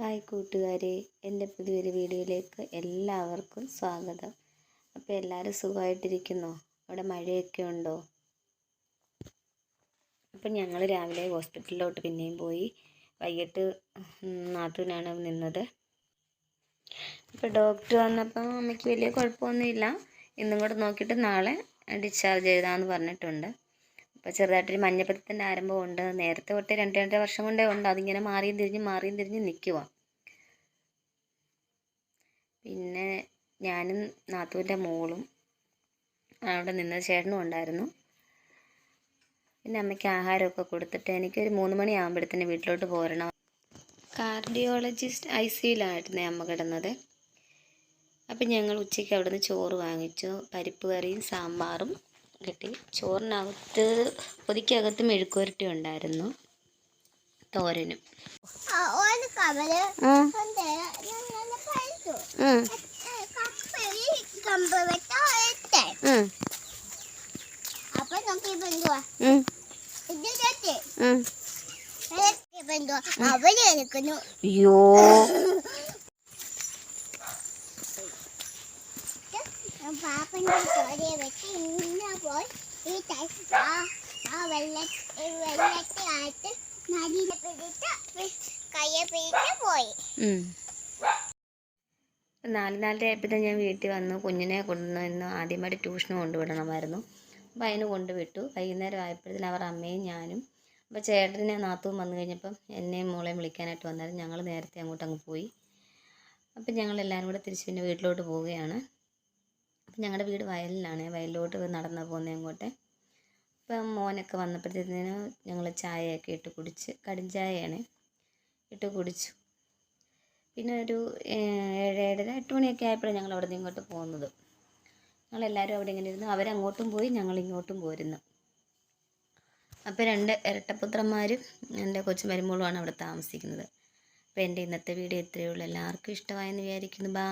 Hi കൂട്ടുകാരെ എന്റെ പുതിയൊരു വീഡിയോയിലേക്ക് എല്ലാവർക്കും സ്വാഗതം. അപ്പോൾ എല്ലാവരും സുഖമായിട്ടിരിക്കുന്നോ? അവിടെ മഴയൊക്കെ ഉണ്ടോ? അപ്പം ഞങ്ങൾ രാവിലെ ഹോസ്പിറ്റലിലോട്ട് പിന്നെയും പോയി. വൈകിട്ട് നാത്തൂനാണ് നിന്നത്. അപ്പോൾ ഡോക്ടർ വന്നപ്പോൾ അമ്മയ്ക്ക് വലിയ കുഴപ്പമൊന്നുമില്ല. ഇന്നും കൂടെ നോക്കിയിട്ട് നാളെ ഡിസ്ചാർജ് ചെയ്താന്ന് പറഞ്ഞിട്ടുണ്ട്. അപ്പോൾ ചെറുതായിട്ടൊരു മഞ്ഞപ്പിത്തത്തിന്റെ ആരംഭമുണ്ട്. നേരത്തെ തൊട്ട് രണ്ട് രണ്ടര വർഷം കൊണ്ടേ ഉണ്ട്. അതിങ്ങനെ മാറിയും തിരിഞ്ഞ് മാറിയും തിരിഞ്ഞ് നിൽക്കുക പിന്നെ ഞാനും നാത്തൂന്റെ മോളും അവിടെ നിന്ന ചേട്ടനും ഉണ്ടായിരുന്നു. പിന്നെ അമ്മയ്ക്ക് ആഹാരമൊക്കെ കൊടുത്തിട്ട് എനിക്കൊരു മൂന്ന് മണിയാകുമ്പോഴത്തേന് വീട്ടിലോട്ട് പോരണം. കാർഡിയോളജിസ്റ്റ് ഐ സിയിലായിരുന്നേ അമ്മ കിടന്നത്. അപ്പം ഞങ്ങൾ ഉച്ചയ്ക്ക് അവിടുന്ന് ചോറ് വാങ്ങിച്ചു. പരിപ്പ് കറിയും സാമ്പാറും കിട്ടി. ചോറിനകത്ത് പൊതിക്കകത്ത് മെഴുക്കുവരട്ടി ഉണ്ടായിരുന്നു. തോരനും. അയ്യോ. ചോരയെ വെച്ച് ഇങ്ങനെ പോയി ഈ ആ ആ വെള്ള പോയി ഞാൻ വീട്ടിൽ വന്നു. കുഞ്ഞിനെ കൊണ്ടുവന്നു ആദ്യമായിട്ട് ട്യൂഷന് കൊണ്ടുവിടണമായിരുന്നു. അപ്പോൾ അതിന് കൊണ്ടുവിട്ടു. വൈകുന്നേരം ആയപ്പോഴത്തേന് അവർ അമ്മയും ഞാനും അപ്പോൾ ചേട്ടനെ നാത്തും വന്നു കഴിഞ്ഞപ്പം എന്നെയും മോളെയും വിളിക്കാനായിട്ട് വന്നായിരുന്നു. ഞങ്ങൾ നേരത്തെ അങ്ങോട്ട് അങ്ങ് പോയി. അപ്പം ഞങ്ങൾ എല്ലാവരും കൂടെ തിരിച്ച് പിന്നെ വീട്ടിലോട്ട് പോവുകയാണ്. ഞങ്ങളുടെ വീട് വയലിലാണ്. വയലിലോട്ട് നടന്നു പോകുന്നത് അങ്ങോട്ട്. അപ്പം മോനൊക്കെ വന്നപ്പോഴത്തേന് ഞങ്ങൾ ചായയൊക്കെ ഇട്ട് കുടിച്ച് കടും ചായയാണ് ഇട്ട് കുടിച്ചു. പിന്നെ ഒരു ഏഴ് ഏഴര എട്ട് മണിയൊക്കെ ആയപ്പോഴാണ് ഞങ്ങൾ അവിടെ നിന്ന് ഇങ്ങോട്ട് പോകുന്നത് ഞങ്ങളെല്ലാവരും അവിടെ ഇങ്ങനെ ഇരുന്നു അവരങ്ങോട്ടും പോയി ഞങ്ങൾ ഇങ്ങോട്ടും പോരുന്നു. അപ്പോൾ രണ്ട് ഇരട്ടപുത്രന്മാരും എന്റെ കൊച്ചു മരുമോളുമാണ് അവിടെ താമസിക്കുന്നത്. അപ്പോൾ എന്റെ ഇന്നത്തെ വീഡിയോ ഇത്രയേ ഉള്ളൂ. എല്ലാവർക്കും ഇഷ്ടമായെന്ന് വിചാരിക്കുന്നു. ബാ.